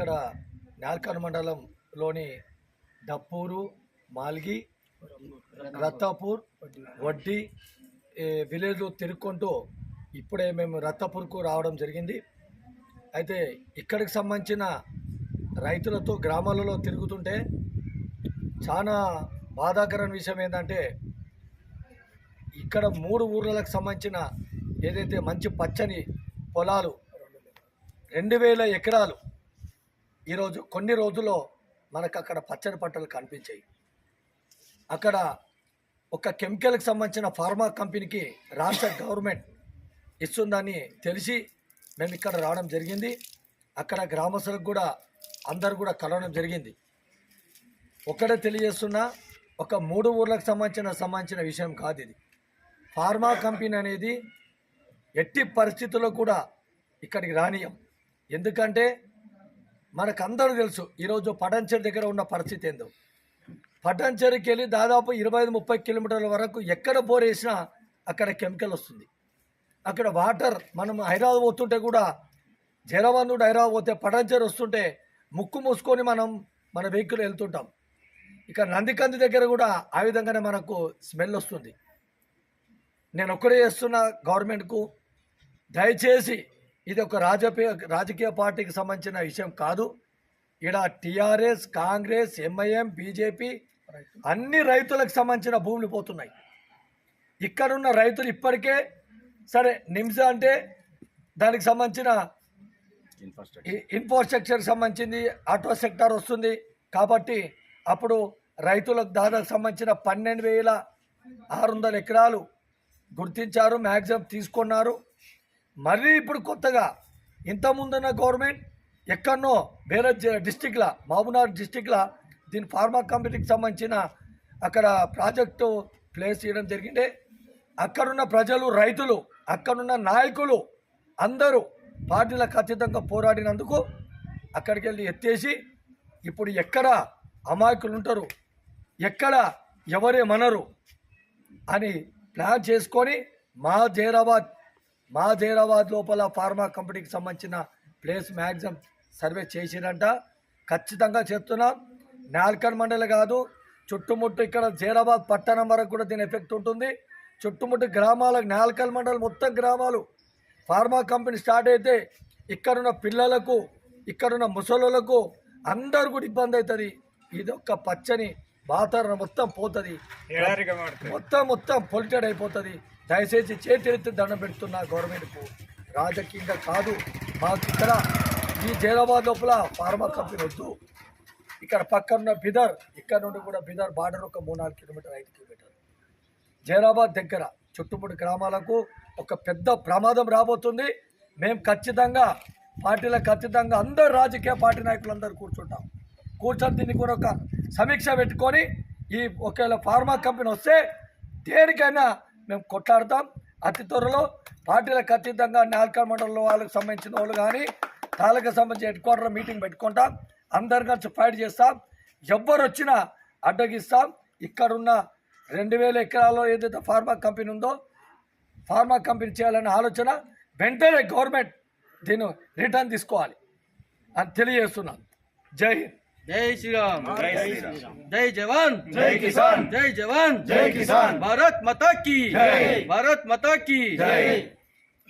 ఇక్కడ నాల్కర్ మండలంలోని డప్పూరు మాల్గి రత్తాపూర్ వడ్డీ ఈ విలేజ్లో తిరుక్కుంటూ ఇప్పుడే మేము రత్తాపూర్కు రావడం జరిగింది. అయితే ఇక్కడికి సంబంధించిన రైతులతో గ్రామాలలో తిరుగుతుంటే చాలా బాధాకరమైన విషయం ఏంటంటే ఇక్కడ మూడు ఊర్లకు సంబంధించిన ఏదైతే మంచి పచ్చని పొలాలు రెండు వేల ఎకరాలు ఈరోజు కొన్ని రోజుల్లో మనకు అక్కడ పచ్చడి పంటలు కనిపించాయి. అక్కడ ఒక కెమికల్కి సంబంధించిన ఫార్మా కంపెనీకి రాష్ట్ర గవర్నమెంట్ ఇస్తుందని తెలిసి మేము ఇక్కడ రావడం జరిగింది. అక్కడ గ్రామస్తులకు కూడా అందరు కూడా కలవడం జరిగింది. ఒకటే తెలియజేస్తున్నా ఒక మూడు ఊర్లకు సంబంధించిన సంబంధించిన విషయం కాదు ఇది. ఫార్మా కంపెనీ అనేది ఎట్టి పరిస్థితుల్లో కూడా ఇక్కడికి రానియం ఎందుకంటే మనకందరూ తెలుసు ఈరోజు పడంచెరు దగ్గర ఉన్న పరిస్థితి ఏందో. పట్టంచెరికి వెళ్ళి దాదాపు ఇరవై ఐదు ముప్పై కిలోమీటర్ల వరకు ఎక్కడ బోర్ వేసినా అక్కడ కెమికల్ వస్తుంది. అక్కడ వాటర్ మనం హైదరాబాద్ పోతుంటే కూడా జైరాబాద్ నుండి హైదరాబాద్ పోతే పటంచెరు వస్తుంటే ముక్కు మూసుకొని మనం మన వెహికల్ వెళ్తుంటాం. ఇక నందికంది దగ్గర కూడా ఆ విధంగానే మనకు స్మెల్ వస్తుంది. నేను ఒక్కడే చేస్తున్న గవర్నమెంట్కు. దయచేసి ఇది ఒక రాజకీయ రాజకీయ పార్టీకి సంబంధించిన విషయం కాదు. ఇక్కడ టీఆర్ఎస్ కాంగ్రెస్ ఎంఐఎం బీజేపీ అన్ని రైతులకు సంబంధించిన భూములు పోతున్నాయి. ఇక్కడున్న రైతులు ఇప్పటికే సరే నిమ్స్ అంటే దానికి సంబంధించిన ఇన్ఫ్రాస్ట్రక్చర్కి సంబంధించింది ఆటో సెక్టార్ వస్తుంది. కాబట్టి అప్పుడు రైతులకు దాదాపు సంబంధించిన పన్నెండు వేల ఆరు వందల ఎకరాలు గుర్తించారు మ్యాక్సిమం తీసుకున్నారు. మరీ ఇప్పుడు కొత్తగా ఇంతకుముందున్న గవర్నమెంట్ ఎక్కడనో వేరే జ- డిస్టిక్ల మహబూబ్నగర్ డిస్టిక్ల దీని ఫార్మా కంపెనీకి సంబంధించిన అక్కడ ప్రాజెక్టు ప్లేస్ చేయడం జరిగింది. అక్కడున్న ప్రజలు రైతులు అక్కడున్న నాయకులు అందరూ పార్టీలకు అతీతంగా పోరాడినందుకు అక్కడికి వెళ్ళి ఎత్తేసి ఇప్పుడు ఎక్కడ అమాయకులు ఉంటారు ఎక్కడ ఎవరేమనరు అని ప్లాన్ చేసుకొని మా జైరాబాద్ మా జైరాబాద్ లోపల ఫార్మా కంపెనీకి సంబంధించిన ప్లేస్ మ్యాక్సిమం సర్వే చేసిరంట. ఖచ్చితంగా చెప్తున్నాం నాల్కర్ మండలి కాదు చుట్టుముట్టు ఇక్కడ జైరాబాద్ పట్టణం వరకు కూడా దీని ఎఫెక్ట్ ఉంటుంది. చుట్టుముట్టు గ్రామాలకు నాల్కల్ మండలం మొత్తం గ్రామాలు. ఫార్మా కంపెనీ స్టార్ట్ అయితే ఇక్కడున్న పిల్లలకు ఇక్కడున్న ముసలులకు అందరు కూడా ఇబ్బంది అవుతుంది. ఇది ఒక్క పచ్చని వాతావరణం మొత్తం పోతుంది. మొత్తం మొత్తం పొలిటెడ్ అయిపోతుంది. దయచేసి చేతిరెత్తి దండం పెడుతున్న గవర్నమెంట్కు రాజకీయంగా కాదు మాకు ఇక్కడ ఈ జైరాబాద్ లోపల ఫార్మా కంపెనీ వద్దు. ఇక్కడ పక్కన బిదర్ ఇక్కడ నుండి కూడా బిదర్ బార్డర్ ఒక మూడు నాలుగు కిలోమీటర్ ఐదు కిలోమీటర్ జైరాబాద్ దగ్గర చుట్టుముట్టు గ్రామాలకు ఒక పెద్ద ప్రమాదం రాబోతుంది. మేము ఖచ్చితంగా పార్టీలో ఖచ్చితంగా అందరు రాజకీయ పార్టీ నాయకులు అందరూ కూర్చుంటాం. కూర్చొని దీన్ని కూడా ఒక సమీక్ష పెట్టుకొని ఈ ఒకవేళ ఫార్మా కంపెనీ వస్తే దేనికైనా మేము కొట్లాడతాం. అతి త్వరలో పార్టీలకు ఖచ్చితంగా నాల్కా మండలంలో వాళ్ళకి సంబంధించిన వాళ్ళు కానీ తాలూకా సంబంధించి హెడ్ క్వార్టర్ మీటింగ్ పెట్టుకుంటాం. అందరు కలిసి ఫైట్ చేస్తాం. ఎవ్వరు వచ్చినా అడ్డగిస్తాం. ఇక్కడున్న రెండు వేల ఎకరాల్లో ఏదైతే ఫార్మా కంపెనీ ఉందో ఫార్మా కంపెనీ చేయాలనే ఆలోచన వెంటనే గవర్నమెంట్ దీన్ని రిటర్న్ తీసుకోవాలి అని తెలియజేస్తున్నాను. జై హింద్. జై శ్రీరామ్. జై జవాన్. జై కిసాన్. జై జవాన్. జై కిసాన్. భారత్ మాతా కీ. భారత్ మాతా కీ